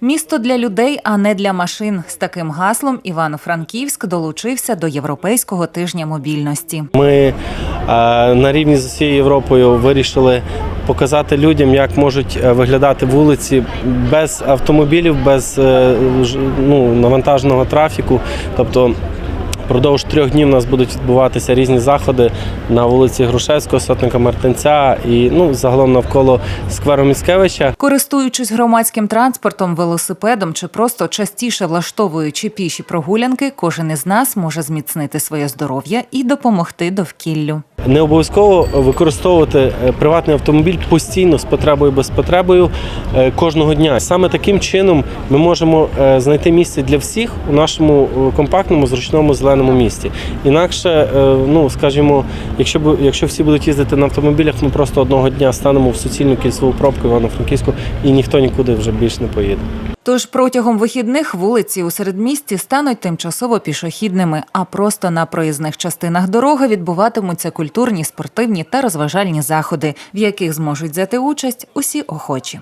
Місто для людей, а не для машин. З таким гаслом Івано-Франківськ долучився до Європейського тижня мобільності. Ми е, на рівні з усією Європою вирішили показати людям, як можуть е, виглядати вулиці без автомобілів, без е, ну, навантаженого трафіку. Тобто Продовж трьох днів у нас будуть відбуватися різні заходи на вулиці Грушевського, сотника Мартинця і ну, загалом навколо скверу Міцкевича. Користуючись громадським транспортом, велосипедом чи просто частіше влаштовуючи піші прогулянки, кожен із нас може зміцнити своє здоров'я і допомогти довкіллю. Не обов'язково використовувати е, приватний автомобіль постійно з потребою без потребою е, кожного дня. Саме таким чином ми можемо е, знайти місце для всіх у нашому компактному, зручному зеленому місті. Інакше, е, ну скажімо, якщо якщо всі будуть їздити на автомобілях, ми просто одного дня станемо в суцільну кільцеву пробку Івано-Франківську і ніхто нікуди вже більше не поїде. Тож протягом вихідних вулиці у середмісті стануть тимчасово пішохідними, а просто на проїзних частинах дороги відбуватимуться культурні, спортивні та розважальні заходи, в яких зможуть взяти участь усі охочі.